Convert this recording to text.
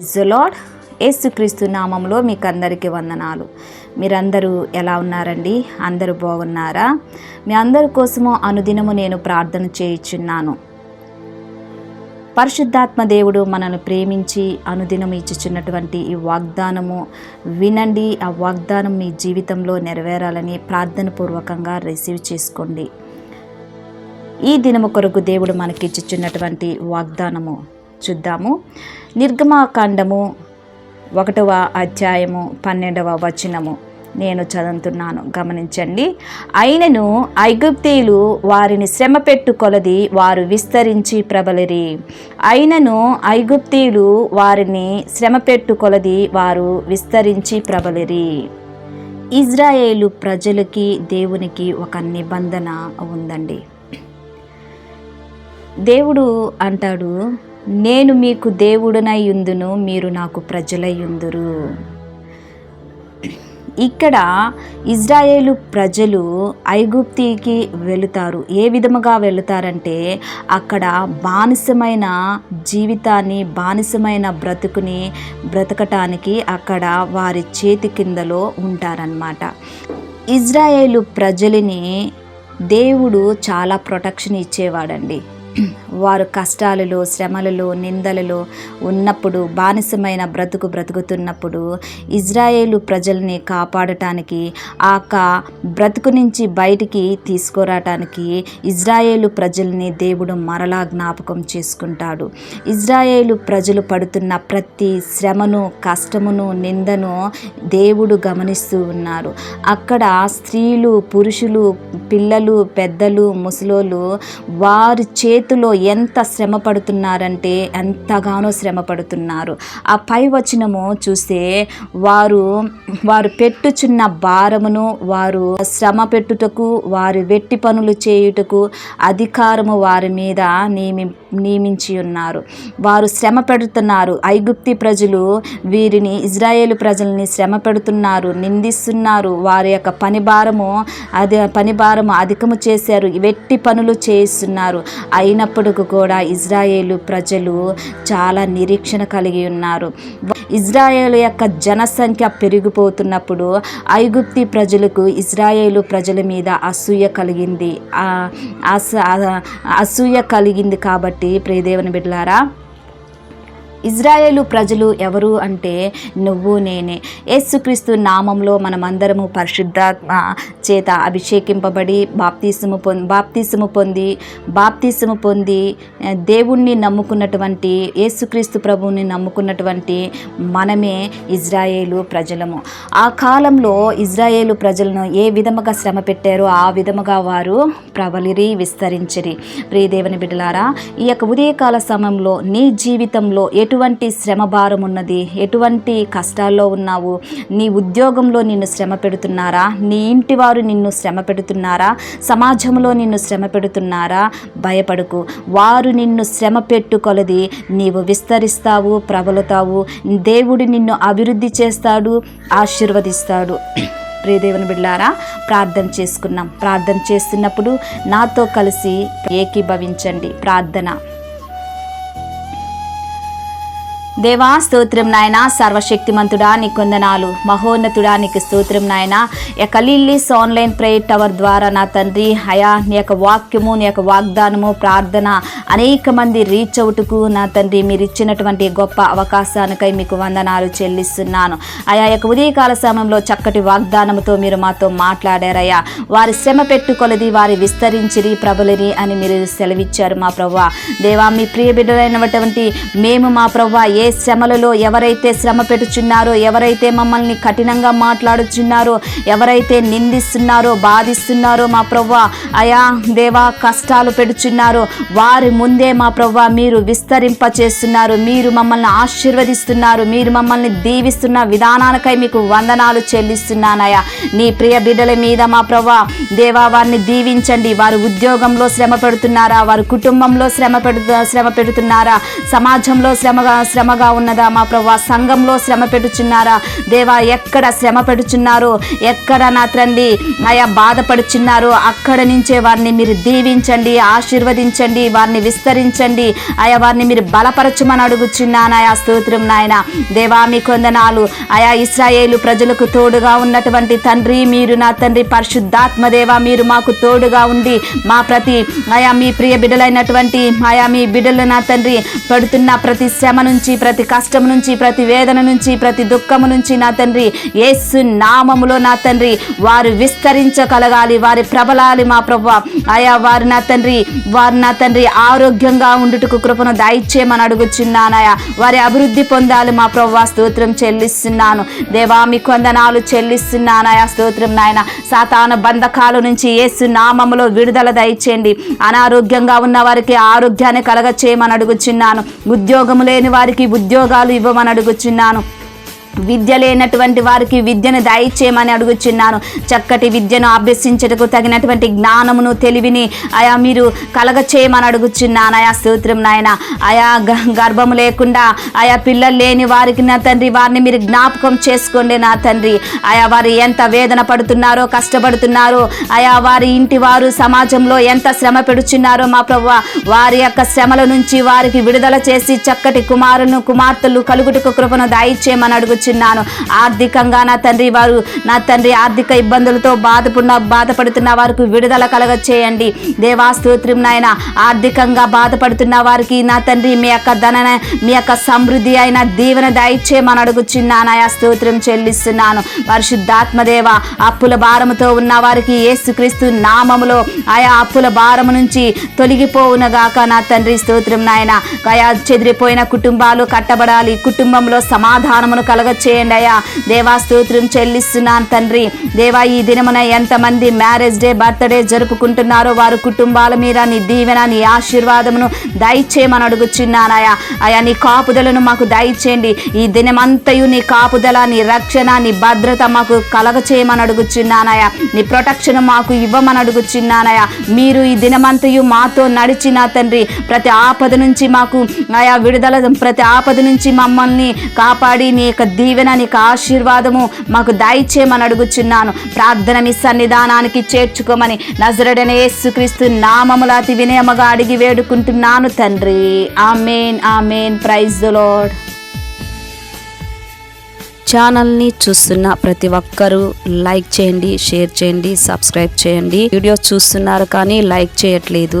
జులాడ్ యేసుక్రీస్తు నామంలో మీకు అందరికీ వందనాలు. మీరందరూ ఎలా ఉన్నారండి? అందరూ బాగున్నారా? మీ అందరి కోసము అనుదినము నేను ప్రార్థన చేయుచున్నాను. పరిశుద్ధాత్మ దేవుడు మనల్ని ప్రేమించి అనుదినం ఇచ్చుచున్నటువంటి ఈ వాగ్దానము వినండి. ఆ వాగ్దానం మీ జీవితంలో నెరవేరాలని ప్రార్థన పూర్వకంగా రిసీవ్ చేసుకోండి. ఈ దినము కొరకు దేవుడు మనకిచ్చుచున్నటువంటి వాగ్దానము చూద్దాము. నిర్గమాకాండము ఒకటవ అధ్యాయము పన్నెండవ వచనము. నేను చదువుతున్నాను గమనించండి. అయినను ఐగుప్తీయులు వారిని శ్రమ పెట్టుకొలది వారు విస్తరించి ప్రబలిరి. అయినను ఐగుప్తీయులు వారిని శ్రమ పెట్టుకొలది వారు విస్తరించి ప్రబలిరి. ఇజ్రాయేలు ప్రజలకి దేవునికి ఒక నిబంధన ఉందండి. దేవుడు అంటాడు నేను మీకు దేవుడనై ఉందును మీరు నాకు ప్రజలయ్యుందురు ఇక్కడ ఇజ్రాయేలు ప్రజలు ఐగుప్తికి వెళుతారు. ఏ విధముగా వెళుతారంటే అక్కడ బానిసమైన జీవితాన్ని బానిసమైన బ్రతుకుని బ్రతకటానికి అక్కడ వారి చేతి కిందలో ఉంటారన్నమాట. ఇజ్రాయేలు ప్రజలని దేవుడు చాలా ప్రొటెక్షన్ ఇచ్చేవాడండి. వారు కష్టాలలో శ్రమలలో నిందలలో ఉన్నప్పుడు బానిసమైన బ్రతుకు బ్రతుకుతున్నప్పుడు ఇజ్రాయేలు ప్రజల్ని కాపాడటానికి ఆ యొక్క బ్రతుకు నుంచి బయటికి తీసుకురావటానికి ఇజ్రాయేలు ప్రజల్ని దేవుడు మరలా జ్ఞాపకం చేసుకుంటాడు. ఇజ్రాయేలు ప్రజలు పడుతున్న ప్రతి శ్రమను కష్టమును నిందను దేవుడు గమనిస్తూ ఉన్నారు. అక్కడ స్త్రీలు పురుషులు పిల్లలు పెద్దలు ముసలోళ్ళు వారి చేతి చేతిలో ఎంత శ్రమ పడుతున్నారంటే ఎంతగానో శ్రమ పడుతున్నారు. ఆ పై వచనము చూస్తే వారు వారు పెట్టుచున్న భారమును వారు శ్రమ పెట్టుటకు వారు వెట్టి పనులు చేయుటకు అధికారము వారి మీద నియమి నియమించి ఉన్నారు. వారు శ్రమ పెడుతున్నారు. ఐగుప్తి ప్రజలు వీరిని ఇజ్రాయేల్ ప్రజల్ని శ్రమ పెడుతున్నారు నిందిస్తున్నారు. వారి యొక్క పని భారము అది పని భారము అధికము చేశారు. వెట్టి పనులు చేస్తున్నారు అయినప్పటికీ కూడా ఇజ్రాయేలు ప్రజలు చాలా నిరీక్షణ కలిగి ఉన్నారు. ఇజ్రాయేల్ యొక్క జనసంఖ్య పెరిగిపోతున్నప్పుడు ఐగుప్తి ప్రజలకు ఇజ్రాయేలు ప్రజల మీద అసూయ కలిగింది. అస- అసూయ కలిగింది కాబట్టి ప్రియదేవుని బిడ్డలారా ఇజ్రాయేలు ప్రజలు ఎవరు అంటే నువ్వు నేనే. యేసుక్రీస్తు నామంలో మనమందరము పరిశుద్ధాత్మ చేత అభిషేకింపబడి బాప్తీసము పొం బాప్తీసము పొంది బాప్తీసము పొంది దేవుణ్ణి నమ్ముకున్నటువంటి యేసుక్రీస్తు ప్రభువుని నమ్ముకున్నటువంటి మనమే ఇజ్రాయేలు ప్రజలము. ఆ కాలంలో ఇజ్రాయేలు ప్రజలను ఏ విధముగా శ్రమ పెట్టారో ఆ విధముగా వారు ప్రబలిరి విస్తరించిరి. ప్రియదేవుని బిడ్డలారా ఈ యొక్క ఉదయకాల సమయంలో నీ జీవితంలో ఎటువంటి శ్రమ భారం ఉన్నది ఎటువంటి కష్టాల్లో ఉన్నావు? నీ ఉద్యోగంలో నిన్ను శ్రమ పెడుతున్నారా? నీ ఇంటి వారు నిన్ను శ్రమ పెడుతున్నారా? సమాజంలో నిన్ను శ్రమ పెడుతున్నారా? భయపడకు. వారు నిన్ను శ్రమ పెట్టుకొలది. నీవు విస్తరిస్తావు ప్రబలుతావు. దేవుడు నిన్ను అభివృద్ధి చేస్తాడు ఆశీర్వదిస్తాడు. ప్రియదేవుని బిడ్డారా ప్రార్థన చేసుకున్నాం. ప్రార్థన చేస్తున్నప్పుడు నాతో కలిసి ఏకీభవించండి. ప్రార్థన. దేవా స్తోత్రం నాయన సర్వశక్తిమంతుడా నీ కొందనాలు. మహోన్నతుడా నీకు స్తోత్రం నాయన. యొక్క లిల్లీస్ ఆన్లైన్ ప్రేయర్ టవర్ ద్వారా నా తండ్రి అయా నీ యొక్క వాక్యము నీ యొక్క వాగ్దానము ప్రార్థన అనేక మంది రీచ్ అవుట్కు నా తండ్రి మీరు ఇచ్చినటువంటి గొప్ప అవకాశానికై మీకు వందనాలు చెల్లిస్తున్నాను. అయా యొక్క ఉదయకాల సమయంలో చక్కటి వాగ్దానముతో మీరు మాతో మాట్లాడారయ్యా. వారి శ్రమ పెట్టుకొలది వారి విస్తరించిరి ప్రబలిరి అని మీరు సెలవిచ్చారు మా ప్రభా దేవా మీ ప్రియ బిడ్డలైనటువంటి మేము మా ప్రభా ఏ శ్రమలలో ఎవరైతే శ్రమ పెట్టుచున్నారో ఎవరైతే మమ్మల్ని కఠినంగా మాట్లాడుచున్నారో ఎవరైతే నిందిస్తున్నారో బాధిస్తున్నారో మా ప్రవ్వ అయా దేవా కష్టాలు పెడుచున్నారో వారి ముందే మా ప్రవ్వ మీరు విస్తరింప చేస్తున్నారు మీరు మమ్మల్ని ఆశీర్వదిస్తున్నారు మీరు మమ్మల్ని దీవిస్తున్న విధానానికై మీకు వందనాలు చెల్లిస్తున్నానయా. నీ ప్రియ బిడ్డల మీద మా ప్రవ్వ దేవా వారిని దీవించండి. వారు ఉద్యోగంలో శ్రమ పెడుతున్నారా? వారి కుటుంబంలో శ్రమ పెడు శ్రమ పెడుతున్నారా? సమాజంలో శ్రమ శ్రమ శ్రమగా ఉన్నదా? మా ప్రభా సంఘంలో శ్రమ పెడుచున్నారా? దేవా ఎక్కడ శ్రమ పెడుచున్నారు? ఎక్కడ నా తండ్రి ఆయా బాధపడుచున్నారో? అక్కడ నుంచే వారిని మీరు దీవించండి ఆశీర్వదించండి వారిని విస్తరించండి. ఆయా వారిని మీరు బలపరచమని అడుగుచున్నానాయా స్తోత్రం నాయన. దేవా మీ కొందనాలు. ఆయా ఇస్రాయేలు ప్రజలకు తోడుగా ఉన్నటువంటి తండ్రి మీరు నా తండ్రి పరిశుద్ధాత్మ దేవా మీరు మాకు తోడుగా ఉండి మా ప్రతి ఆయా మీ ప్రియ బిడ్డలైనటువంటి ఆయా మీ బిడ్డలు నా తండ్రి పడుతున్న ప్రతి శ్రమ నుంచి ప్రతి కష్టం నుంచి ప్రతి వేదన నుంచి ప్రతి దుఃఖము నుంచి నా తండ్రి యేసు నామములో నా తండ్రి వారు విస్తరించగలగాలి వారి ప్రబలాలి మా ప్రభు. అయా వారు నా తండ్రి వారు నా తండ్రి ఆరోగ్యంగా ఉండుటకు కృపను దయచేయమని అడుగుచున్నానయా వారి అభివృద్ధి పొందాలి మా ప్రభు స్తోత్రం చెల్లిస్తున్నాను. దేవా మీ కొందనాలు చెల్లిస్తున్నానయా స్తోత్రం నాయన. సాతాన బంధకాల నుంచి యేసు నామములో విడుదల దయచేయండి. అనారోగ్యంగా ఉన్న వారికి ఆరోగ్యాన్ని కలగచేయమని అడుగుచున్నాను. ఉద్యోగము లేని వారికి ఉద్యోగాలు ఇవ్వమని అడుగుచున్నాను. విద్య లేనటువంటి వారికి విద్యను దయచేయమని అడుగుచున్నాను. చక్కటి విద్యను అభ్యసించటకు తగినటువంటి జ్ఞానమును తెలివిని ఆయా మీరు కలగ చేయమని అడుగుచున్నాను. ఆయా స్తోత్రం నాయన. ఆయా గ- గర్భము లేకుండా ఆయా పిల్లలు లేని వారికి నా తండ్రి వారిని మీరు జ్ఞాపకం చేసుకోండి నా తండ్రి. ఆయా వారు ఎంత వేదన పడుతున్నారో కష్టపడుతున్నారో ఆయా వారి ఇంటి వారు సమాజంలో ఎంత శ్రమ పెడుచున్నారో మా ప్రభు వారి యొక్క శ్రమల నుంచి వారికి విడుదల చేసి చక్కటి కుమారులను కుమార్తెలు కలుగుటకు కృపను దయచేయమని అడుగుచున్నాను ఆర్థికంగా నా తండ్రి వారు నా తండ్రి ఆర్థిక ఇబ్బందులతో బాధపడిన బాధపడుతున్న వారికి విడుదల కలగ చేయండి దేవాస్తోత్రం నాయన ఆర్థికంగా బాధపడుతున్న వారికి నా తండ్రి మీ యొక్క ధన మీ యొక్క సమృద్ధి అయిన దీవెన దయచేయమని అడుగుచున్నాను. ఆయా స్తోత్రం చెల్లిస్తున్నాను. పరిశుద్ధాత్మదేవ అప్పుల భారముతో ఉన్న వారికి ఏసుక్రీస్తు నామములో ఆయా అప్పుల భారము నుంచి తొలగిపోవునగాక నా తండ్రి స్తోత్రం నాయన. ఆయా చెదిరిపోయిన కుటుంబాలు కట్టబడాలి. కుటుంబంలో సమాధానమును కలగ చేయండి అయ్యా. దేవా స్తోత్రం చెల్లిస్తున్నాను తండ్రి. దేవా ఈ దినమున ఎంతమంది మ్యారేజ్ డే బర్త్డే జరుపుకుంటున్నారో వారి కుటుంబాల మీద నీ దీవెన నీ ఆశీర్వాదమును దయచేయమని అడుగుచున్నానయా అయా నీ కాపుదలను మాకు దయచేయండి. ఈ దినమంతయు నీ కాపుదల నీ రక్షణ నీ భద్రత మాకు కలగ చేయమని అడుగుచున్నానయా నీ ప్రొటెక్షన్ మాకు ఇవ్వమని అడుగుచున్నానయా మీరు ఈ దినమంతయు మాతో నడిచిన తండ్రి ప్రతి ఆపద నుంచి మాకు ఆయా విడుదల ప్రతి ఆపద నుంచి మమ్మల్ని కాపాడి నీ యొక్క దీవెన నీకు ఆశీర్వాదము మాకు దయచేయమని అడుగుచున్నాను. ప్రార్థన మీ సన్నిధానానికి చేర్చుకోమని నజరడనే యేసుక్రీస్తు నామముల అతి వినయముగా అడిగి వేడుకుంటున్నాను తండ్రి. Amen amen. ప్రైజ్ ద ఛానల్ని చూస్తున్న ప్రతి ఒక్కరూ లైక్ చేయండి షేర్ చేయండి సబ్స్క్రైబ్ చేయండి. వీడియో చూస్తున్నారు కానీ లైక్ చేయట్లేదు.